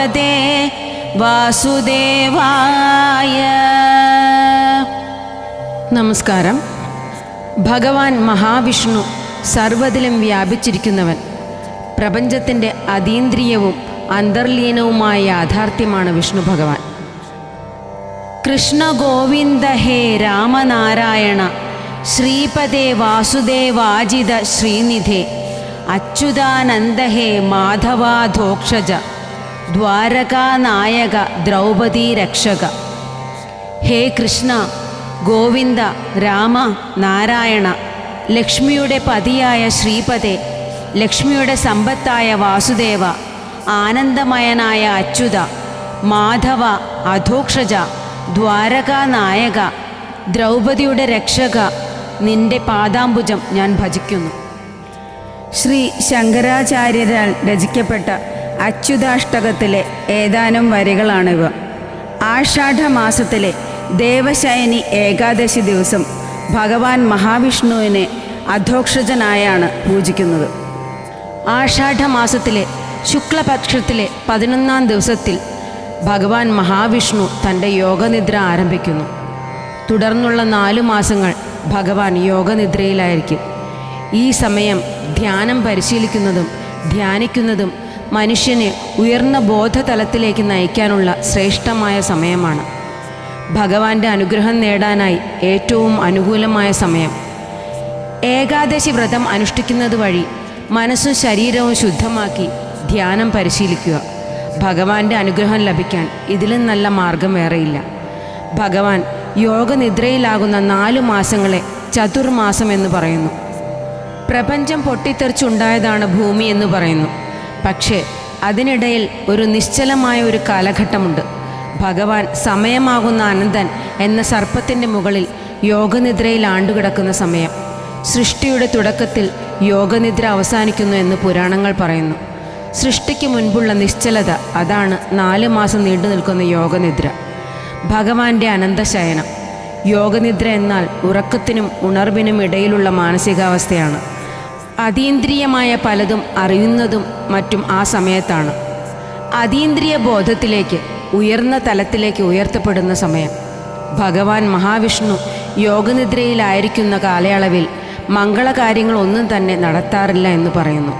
ഭഗവതേ വാസുദേവായ. നമസ്കാരം. ഭഗവാൻ മഹാവിഷ്ണു സർവതിലും വ്യാപിച്ചിരിക്കുന്നവൻ. പ്രപഞ്ചത്തിന്റെ അതീന്ദ്രിയവും അന്തർലീനവുമായ യാഥാർത്ഥ്യമാണ് വിഷ്ണു ഭഗവാൻ. കൃഷ്ണ ഗോവിന്ദ ഹേ രാമനാരായണ ശ്രീപദേ വാസുദേവാജിത ശ്രീനിധേ അച്യുതാനന്ദ ഹേ മാധവാധോക്ഷജ ദ്വാരകാനായക ദ്രൗപദീ രക്ഷക. ഹേ കൃഷ്ണ ഗോവിന്ദ രാമ നാരായണ. ലക്ഷ്മിയുടെ പതിയായ ശ്രീപദേ ലക്ഷ്മിയുടെ സമ്പത്തായ വാസുദേവ ആനന്ദമയനായ അച്യുത മാധവ അധോക്ഷജ ദ്വാരകാനായക ദ്രൗപദിയുടെ രക്ഷക നിന്റെ പാദാംബുജം ഞാൻ ഭജിക്കുന്നു. ശ്രീ ശങ്കരാചാര്യരാൽ രചിക്കപ്പെട്ട അച്യുതാഷ്ടകത്തിലെ ഏതാനും വരികളാണിവ. ആഷാഢമാസത്തിലെ ദേവശയനി ഏകാദശി ദിവസം ഭഗവാൻ മഹാവിഷ്ണുവിനെ അധോക്ഷജനായാണ് പൂജിക്കുന്നത്. ആഷാഢമാസത്തിലെ ശുക്ലപക്ഷത്തിലെ പതിനൊന്നാം ദിവസത്തിൽ ഭഗവാൻ മഹാവിഷ്ണു തന്റെ യോഗനിദ്ര ആരംഭിക്കുന്നു. തുടർന്നുള്ള നാലു മാസങ്ങൾ ഭഗവാൻ യോഗനിദ്രയിലായിരിക്കും. ഈ സമയം ധ്യാനം പരിശീലിക്കുന്നതും ധ്യാനിക്കുന്നതും മനുഷ്യനെ ഉയർന്ന ബോധതലത്തിലേക്ക് നയിക്കാനുള്ള ശ്രേഷ്ഠമായ സമയമാണ്. ഭഗവാന്റെ അനുഗ്രഹം നേടാനായി ഏറ്റവും അനുകൂലമായ സമയം. ഏകാദശി വ്രതം അനുഷ്ഠിക്കുന്നത് വഴി മനസ്സും ശരീരവും ശുദ്ധമാക്കി ധ്യാനം പരിശീലിക്കുക. ഭഗവാന്റെ അനുഗ്രഹം ലഭിക്കാൻ ഇതിലും നല്ല മാർഗം വേറെയില്ല. ഭഗവാൻ യോഗനിദ്രയിലാകുന്ന നാല് മാസങ്ങളെ ചതുർമാസം എന്ന് പറയുന്നു. പ്രപഞ്ചം പൊട്ടിത്തെറിച്ചുണ്ടായതാണ് ഭൂമി എന്ന് പറയുന്നു. പക്ഷേ അതിനിടയിൽ ഒരു നിശ്ചലമായ ഒരു കാലഘട്ടമുണ്ട്. ഭഗവാൻ സമയമാകുന്ന അനന്തൻ എന്ന സർപ്പത്തിന്റെ മുകളിൽ യോഗനിദ്രയിൽ ആണ്ടുകിടക്കുന്ന സമയം. സൃഷ്ടിയുടെ തുടക്കത്തിൽ യോഗനിദ്ര അവസാനിക്കുന്നു എന്ന് പുരാണങ്ങൾ പറയുന്നു. സൃഷ്ടിക്ക് മുൻപുള്ള നിശ്ചലത അതാണ് നാല് മാസം നീണ്ടു നിൽക്കുന്ന യോഗനിദ്ര. ഭഗവാന്റെ അനന്തശയനം. യോഗനിദ്ര എന്നാൽ ഉറക്കത്തിനും ഉണർവിനും ഇടയിലുള്ള മാനസികാവസ്ഥയാണ്. അതീന്ദ്രിയമായ പലതും അറിയുന്നതും മറ്റും ആ സമയത്താണ്. അതീന്ദ്രിയ ബോധത്തിലേക്ക് ഉയർന്ന തലത്തിലേക്ക് ഉയർത്തപ്പെടുന്ന സമയം. ഭഗവാൻ മഹാവിഷ്ണു യോഗനിദ്രയിലായിരിക്കുന്ന കാലയളവിൽ മംഗളകാര്യങ്ങളൊന്നും തന്നെ നടത്താറില്ല എന്ന് പറയുന്നു.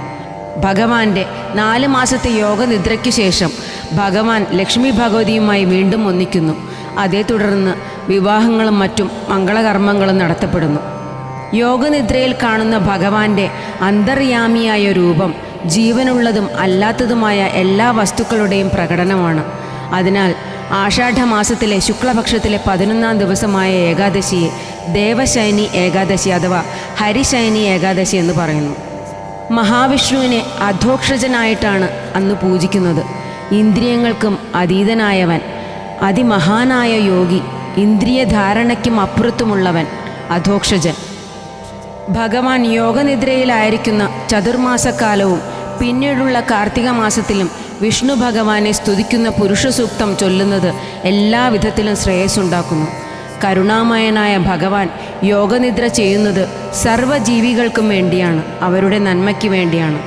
ഭഗവാന്റെ നാല് മാസത്തെ യോഗനിദ്രയ്ക്ക് ശേഷം ഭഗവാൻ ലക്ഷ്മി ഭഗവതിയുമായി വീണ്ടും ഒന്നിക്കുന്നു. അതേ തുടർന്ന് വിവാഹങ്ങളും മറ്റും മംഗളകർമ്മങ്ങളും നടത്തപ്പെടുന്നു. യോഗനിദ്രയിൽ കാണുന്ന ഭഗവാന്റെ അന്തർയാമിയായ രൂപം ജീവനുള്ളതും അല്ലാത്തതുമായ എല്ലാ വസ്തുക്കളുടെയും പ്രകടനമാണ്. അതിനാൽ ആഷാഢമാസത്തിലെ ശുക്ലപക്ഷത്തിലെ പതിനൊന്നാം ദിവസമായ ഏകാദശിയെ ദേവശൈനി ഏകാദശി അഥവാ ഹരിശൈനി ഏകാദശി എന്ന് പറയുന്നു. മഹാവിഷ്ണുവിനെ അധോക്ഷജനായിട്ടാണ് അന്ന് പൂജിക്കുന്നത്. ഇന്ദ്രിയങ്ങൾക്കും അതീതനായവൻ. അതിമഹാനായ യോഗി ഇന്ദ്രിയധാരണയ്ക്കും അപ്പുറത്തുമുള്ളവൻ അധോക്ഷജൻ. ഭഗവാൻ യോഗനിദ്രയിലായിരിക്കുന്ന ചതുർമാസക്കാലവും പിന്നീടുള്ള കാർത്തിക മാസത്തിലും വിഷ്ണു ഭഗവാനെ സ്തുതിക്കുന്ന പുരുഷ സൂക്തം ചൊല്ലുന്നത് എല്ലാ വിധത്തിലും ശ്രേയസ്സുണ്ടാക്കുന്നു. കരുണാമയനായ ഭഗവാൻ യോഗനിദ്ര ചെയ്യുന്നത് സർവജീവികൾക്കും വേണ്ടിയാണ് അവരുടെ നന്മയ്ക്ക് വേണ്ടിയാണ്.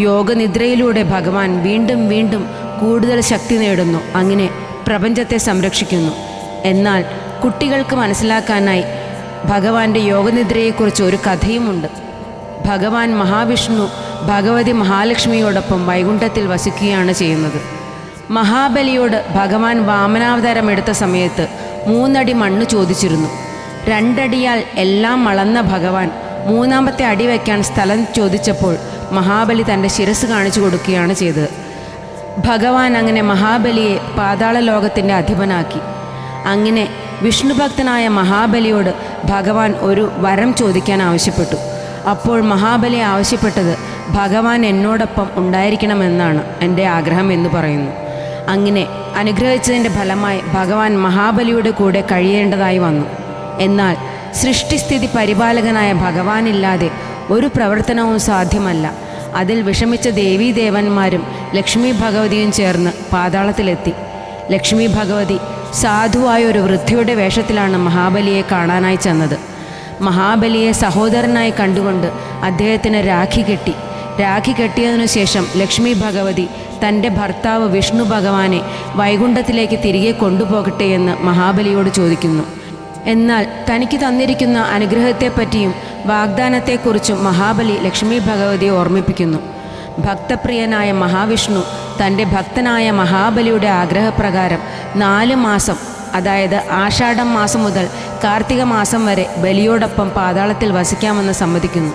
യോഗനിദ്രയിലൂടെ ഭഗവാൻ വീണ്ടും വീണ്ടും കൂടുതൽ ശക്തി നേടുന്നു അങ്ങനെ പ്രപഞ്ചത്തെ സംരക്ഷിക്കുന്നു. എന്നാൽ കുട്ടികൾക്ക് മനസ്സിലാക്കാനായി ഭഗവാന്റെ യോഗനിദ്രയെക്കുറിച്ച് ഒരു കഥയുമുണ്ട്. ഭഗവാൻ മഹാവിഷ്ണു ഭഗവതി മഹാലക്ഷ്മിയോടൊപ്പം വൈകുണ്ഠത്തിൽ വസിക്കുകയാണ് ചെയ്യുന്നത്. മഹാബലിയോട് ഭഗവാൻ വാമനാവതാരം എടുത്ത സമയത്ത് മൂന്നടി മണ്ണ് ചോദിച്ചിരുന്നു. രണ്ടടിയാൽ എല്ലാം അളന്ന ഭഗവാൻ മൂന്നാമത്തെ അടി വയ്ക്കാൻ സ്ഥലം ചോദിച്ചപ്പോൾ മഹാബലി തന്റെ ശിരസ് കാണിച്ചു കൊടുക്കുകയാണ് ചെയ്തത്. ഭഗവാൻ അങ്ങനെ മഹാബലിയെ പാതാള ലോകത്തിന്റെ അധിപനാക്കി. അങ്ങനെ വിഷ്ണുഭക്തനായ മഹാബലിയോട് ഭഗവാൻ ഒരു വരം ചോദിക്കാൻ ആവശ്യപ്പെട്ടു. അപ്പോൾ മഹാബലി ആവശ്യപ്പെട്ടത് ഭഗവാൻ എന്നോടൊപ്പം ഉണ്ടായിരിക്കണമെന്നാണ് എന്റെ ആഗ്രഹം എന്ന് പറയുന്നു. അങ്ങനെ അനുഗ്രഹിച്ചതിന്റെ ഫലമായി ഭഗവാൻ മഹാബലിയുടെ കൂടെ കഴിയേണ്ടതായി വന്നു. എന്നാൽ സൃഷ്ടിസ്ഥിതി പരിപാലകനായ ഭഗവാനില്ലാതെ ഒരു പ്രവർത്തനവും സാധ്യമല്ല. അതിൽ വിഷമിച്ച ദേവീദേവന്മാരും ലക്ഷ്മി ഭഗവതിയും ചേർന്ന് പാതാളത്തിലെത്തി. ലക്ഷ്മി ഭഗവതി സാധുവായ ഒരു വൃദ്ധയുടെ വേഷത്തിലാണ് മഹാബലിയെ കാണാനായി ചെന്നത്. മഹാബലിയെ സഹോദരനായി കണ്ടുകൊണ്ട് അദ്ദേഹത്തിന് രാഖി കെട്ടി. രാഖി കെട്ടിയതിനു ശേഷം ലക്ഷ്മി ഭഗവതി തന്റെ ഭർത്താവ് വിഷ്ണു ഭഗവാനെ വൈകുണ്ഠത്തിലേക്ക് തിരികെ കൊണ്ടുപോകട്ടെ എന്ന് മഹാബലിയോട് ചോദിക്കുന്നു. എന്നാൽ തനിക്ക് തന്നിരിക്കുന്ന അനുഗ്രഹത്തെപ്പറ്റിയും വാഗ്ദാനത്തെക്കുറിച്ചും മഹാബലി ലക്ഷ്മി ഭഗവതിയെ ഓർമ്മിപ്പിക്കുന്നു. ഭക്തപ്രിയനായ മഹാവിഷ്ണു തന്റെ ഭക്തനായ മഹാബലിയുടെ ആഗ്രഹപ്രകാരം നാല് മാസം അതായത് ആഷാഢം മാസം മുതൽ കാർത്തിക മാസം വരെ ബലിയോടൊപ്പം പാതാളത്തിൽ വസിക്കാമെന്ന് സമ്മതിക്കുന്നു.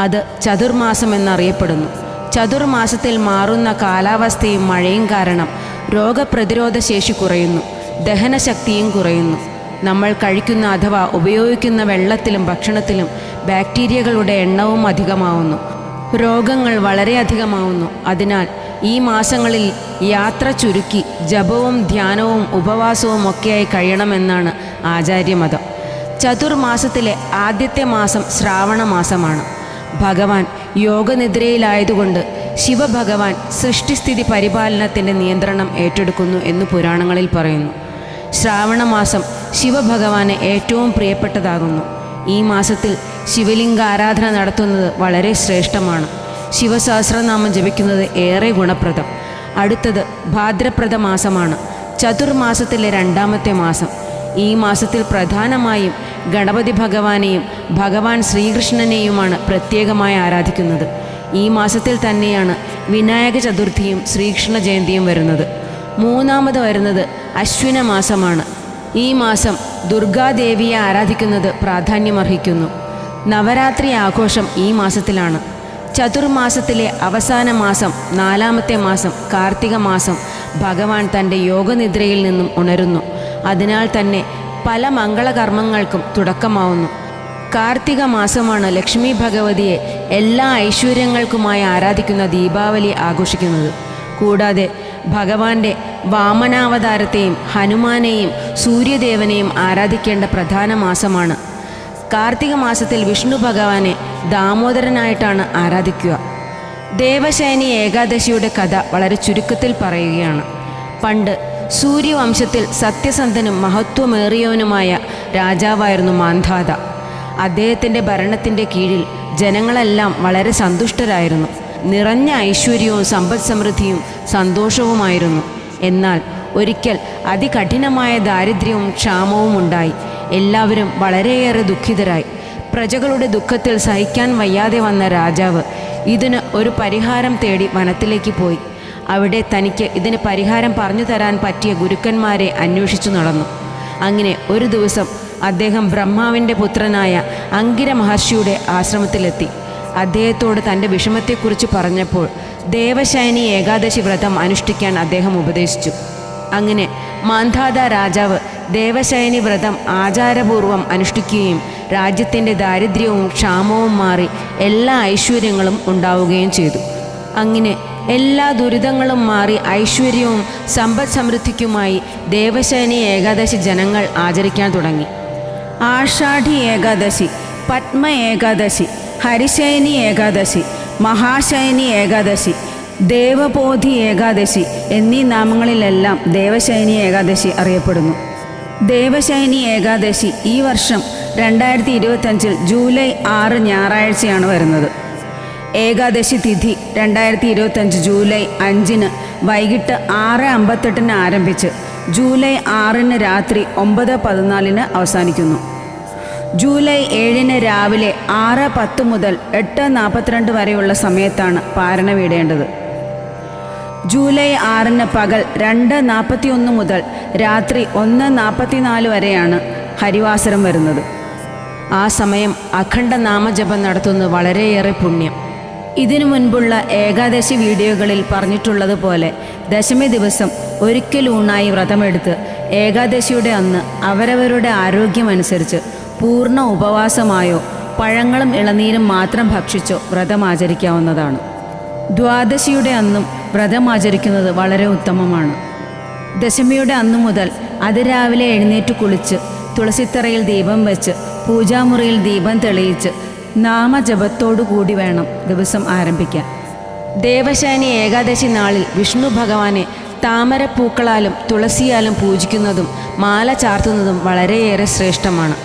അത് ചതുർമാസം എന്നറിയപ്പെടുന്നു. ചതുർമാസത്തിൽ മാറുന്ന കാലാവസ്ഥയും മഴയും കാരണം രോഗപ്രതിരോധ ശേഷി കുറയുന്നു ദഹനശക്തിയും കുറയുന്നു. നമ്മൾ കഴിക്കുന്ന അഥവാ ഉപയോഗിക്കുന്ന വെള്ളത്തിലും ഭക്ഷണത്തിലും ബാക്ടീരിയകളുടെ എണ്ണവും അധികമാവുന്നു. രോഗങ്ങൾ വളരെയധികമാവുന്നു. അതിനാൽ ഈ മാസങ്ങളിൽ യാത്ര ചുരുക്കി ജപവും ധ്യാനവും ഉപവാസവും ഒക്കെയായി കഴിയണമെന്നാണ് ആചാര്യമതം. ചതുർമാസത്തിലെ ആദ്യത്തെ മാസം ശ്രാവണ മാസമാണ്. ഭഗവാൻ യോഗനിദ്രയിലായതുകൊണ്ട് ശിവഭഗവാൻ സൃഷ്ടിസ്ഥിതി പരിപാലനത്തിന്റെ നിയന്ത്രണം ഏറ്റെടുക്കുന്നു എന്ന് പുരാണങ്ങളിൽ പറയുന്നു. ശ്രാവണമാസം ശിവഭഗവാന് ഏറ്റവും പ്രിയപ്പെട്ടതാകുന്നു. ഈ മാസത്തിൽ ശിവലിംഗ ആരാധന നടത്തുന്നത് വളരെ ശ്രേഷ്ഠമാണ്. ശിവസഹസ്രനാമം ജപിക്കുന്നത് ഏറെ ഗുണപ്രദം. അടുത്തത് ഭാദ്രപ്രദ മാസമാണ്. ചതുർമാസത്തിലെ രണ്ടാമത്തെ മാസം. ഈ മാസത്തിൽ പ്രധാനമായും ഗണപതി ഭഗവാനെയും ഭഗവാൻ ശ്രീകൃഷ്ണനെയുമാണ് പ്രത്യേകമായി ആരാധിക്കുന്നത്. ഈ മാസത്തിൽ തന്നെയാണ് വിനായക ചതുർത്ഥിയും ശ്രീകൃഷ്ണ ജയന്തിയും വരുന്നത്. മൂന്നാമത് വരുന്നത് അശ്വിന മാസമാണ്. ഈ മാസം ദുർഗാദേവിയെ ആരാധിക്കുന്നത് പ്രാധാന്യമർഹിക്കുന്നു. നവരാത്രി ആഘോഷം ഈ മാസത്തിലാണ്. ചതുർമാസത്തിലെ അവസാന മാസം നാലാമത്തെ മാസം കാർത്തിക മാസം ഭഗവാൻ തന്റെ യോഗനിദ്രയിൽ നിന്നും ഉണരുന്നു. അതിനാൽ തന്നെ പല മംഗളകർമ്മങ്ങൾക്കും തുടക്കമാവുന്നു. കാർത്തിക മാസമാണ് ലക്ഷ്മി ഭഗവതിയെ എല്ലാ ഐശ്വര്യങ്ങൾക്കുമായി ആരാധിക്കുന്ന ദീപാവലി ആഘോഷിക്കുന്നത്. കൂടാതെ ഭഗവാന്റെ വാമനാവതാരത്തെയും ഹനുമാനെയും സൂര്യദേവനെയും ആരാധിക്കേണ്ട പ്രധാന മാസമാണ് കാർത്തിക മാസത്തിൽ വിഷ്ണു ഭഗവാനെ ദാമോദരനായിട്ടാണ് ആരാധിക്കുക. ദേവശയനി ഏകാദശിയുടെ കഥ വളരെ ചുരുക്കത്തിൽ പറയുകയാണ്. പണ്ട് സൂര്യവംശത്തിൽ സത്യസന്ധനും മഹത്വമേറിയവനുമായ രാജാവായിരുന്നു മാന്ധാത. അദ്ദേഹത്തിന്റെ ഭരണത്തിന്റെ കീഴിൽ ജനങ്ങളെല്ലാം വളരെ സന്തുഷ്ടരായിരുന്നു. നിറഞ്ഞ ഐശ്വര്യവും സമ്പദ് സമൃദ്ധിയും സന്തോഷവുമായിരുന്നു. എന്നാൽ ഒരിക്കൽ അതികഠിനമായ ദാരിദ്ര്യവും ക്ഷാമവും ഉണ്ടായി എല്ലാവരും വളരെയേറെ ദുഃഖിതരായി. പ്രജകളുടെ ദുഃഖത്തിൽ സഹിക്കാൻ വയ്യാതെ വന്ന രാജാവ് ഇതിന് ഒരു പരിഹാരം തേടി വനത്തിലേക്ക് പോയി. അവിടെ തനിക്ക് ഇതിന് പരിഹാരം പറഞ്ഞു തരാൻ പറ്റിയ ഗുരുക്കന്മാരെ അന്വേഷിച്ചു നടന്നു. അങ്ങനെ ഒരു ദിവസം അദ്ദേഹം ബ്രഹ്മാവിന്റെ പുത്രനായ അങ്കിര മഹർഷിയുടെ ആശ്രമത്തിലെത്തി. അദ്ദേഹത്തോട് തന്റെ വിഷമത്തെക്കുറിച്ച് പറഞ്ഞപ്പോൾ ദേവശയനി ഏകാദശി വ്രതം അനുഷ്ഠിക്കാൻ അദ്ദേഹം ഉപദേശിച്ചു. അങ്ങനെ മാന്ധാത രാജാവ് ദേവശയനി വ്രതം ആചാരപൂർവം അനുഷ്ഠിക്കുകയും രാജ്യത്തിന്റെ ദാരിദ്ര്യവും ക്ഷാമവും മാറി എല്ലാ ഐശ്വര്യങ്ങളും ഉണ്ടാവുകയും ചെയ്തു. അങ്ങനെ എല്ലാ ദുരിതങ്ങളും മാറി ഐശ്വര്യവും സമ്പദ് സമൃദ്ധിക്കുമായി ദേവശയനി ഏകാദശി ജനങ്ങൾ ആചരിക്കാൻ തുടങ്ങി. ആഷാഢി ഏകാദശി പത്മ ഏകാദശി ഹരിശയനി ഏകാദശി മഹാശയനി ഏകാദശി ദേവബോധി ഏകാദശി എന്നീ നാമങ്ങളിലെല്ലാം ദേവശൈനി ഏകാദശി അറിയപ്പെടുന്നു. ദേവശൈനി ഏകാദശി ഈ വർഷം രണ്ടായിരത്തി ഇരുപത്തഞ്ചിൽ ജൂലൈ ആറ് ഞായറാഴ്ചയാണ് വരുന്നത്. ഏകാദശി തിഥി രണ്ടായിരത്തി ഇരുപത്തഞ്ച് ജൂലൈ അഞ്ചിന് വൈകിട്ട് ആറ് അമ്പത്തെട്ടിന് ആരംഭിച്ച് ജൂലൈ ആറിന് രാത്രി ഒമ്പത് പതിനാലിന് അവസാനിക്കുന്നു. ജൂലൈ ഏഴിന് രാവിലെ ആറ് പത്ത് മുതൽ എട്ട് നാൽപ്പത്തിരണ്ട് വരെയുള്ള സമയത്താണ് പാരണ വീടേണ്ടത്. ജൂലൈ ആറിന് പകൽ രണ്ട് നാൽപ്പത്തിയൊന്ന് മുതൽ രാത്രി ഒന്ന് നാൽപ്പത്തിനാല് വരെയാണ് ഹരിവാസരം വരുന്നത്. ആ സമയം അഖണ്ഡ നാമജപം നടത്തുന്നത് വളരെയേറെ പുണ്യം. ഇതിനു മുൻപുള്ള ഏകാദശി വീഡിയോകളിൽ പറഞ്ഞിട്ടുള്ളതുപോലെ ദശമി ദിവസം ഒരിക്കൽ ഊണായി വ്രതമെടുത്ത് ഏകാദശിയുടെ അന്ന് അവരവരുടെ ആരോഗ്യമനുസരിച്ച് പൂർണ ഉപവാസമായോ പഴങ്ങളും ഇളനീരും മാത്രം ഭക്ഷിച്ചോ വ്രതം ആചരിക്കാവുന്നതാണ്. ദ്വാദശിയുടെ അന്നും വ്രതം ആചരിക്കുന്നത് വളരെ ഉത്തമമാണ്. ദശമിയുടെ അന്നു മുതൽ അതിരാവിലെ എഴുന്നേറ്റ് കുളിച്ച് തുളസിത്തറയിൽ ദീപം വെച്ച് പൂജാമുറിയിൽ ദീപം തെളിയിച്ച് നാമജപത്തോടു കൂടി വേണം ദിവസം ആരംഭിക്കാൻ. ദേവശാനി ഏകാദശി നാളിൽ വിഷ്ണു ഭഗവാനെ താമരപ്പൂക്കളാലും തുളസിയാലും പൂജിക്കുന്നതും മാല ചാർത്തുന്നതും വളരെയേറെ ശ്രേഷ്ഠമാണ്.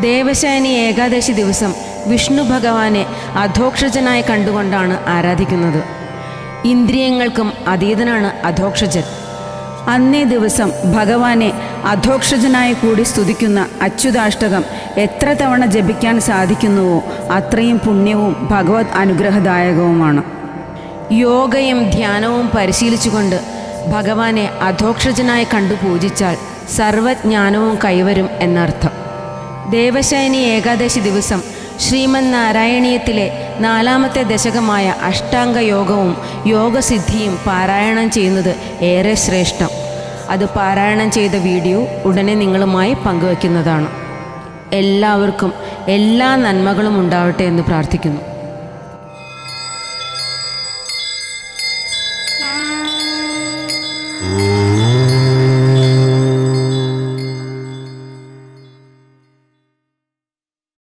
ദേവശാനി ഏകാദശി ദിവസം വിഷ്ണു ഭഗവാനെ അധോക്ഷജനായി കണ്ടുകൊണ്ടാണ് ആരാധിക്കുന്നത്. ഇന്ദ്രിയങ്ങൾക്കും അതീതനാണ് അധോക്ഷജൻ. അന്നേ ദിവസം ഭഗവാനെ അധോക്ഷജനായി കൂടി സ്തുതിക്കുന്ന അച്യുതാഷ്ടകം എത്ര തവണ ജപിക്കാൻ സാധിക്കുന്നുവോ അത്രയും പുണ്യവും ഭഗവത് അനുഗ്രഹദായകവുമാണ്. യോഗയും ധ്യാനവും പരിശീലിച്ചുകൊണ്ട് ഭഗവാനെ അധോക്ഷജനായി കണ്ടു പൂജിച്ചാൽ സർവജ്ഞാനവും കൈവരും എന്നർത്ഥം. ദേവശയനി ഏകാദശി ദിവസം ശ്രീമന് നാരായണീയത്തിലെ നാലാമത്തെ ദശകമായ അഷ്ടാംഗ യോഗവും യോഗസിദ്ധിയും പാരായണം ചെയ്യുന്നത് ഏറെ ശ്രേഷ്ഠം. അത് പാരായണം ചെയ്ത വീഡിയോ ഉടനെ നിങ്ങളുമായി പങ്കുവയ്ക്കുന്നതാണ്. എല്ലാവർക്കും എല്ലാ നന്മകളും ഉണ്ടാവട്ടെ എന്ന് പ്രാർത്ഥിക്കുന്നു.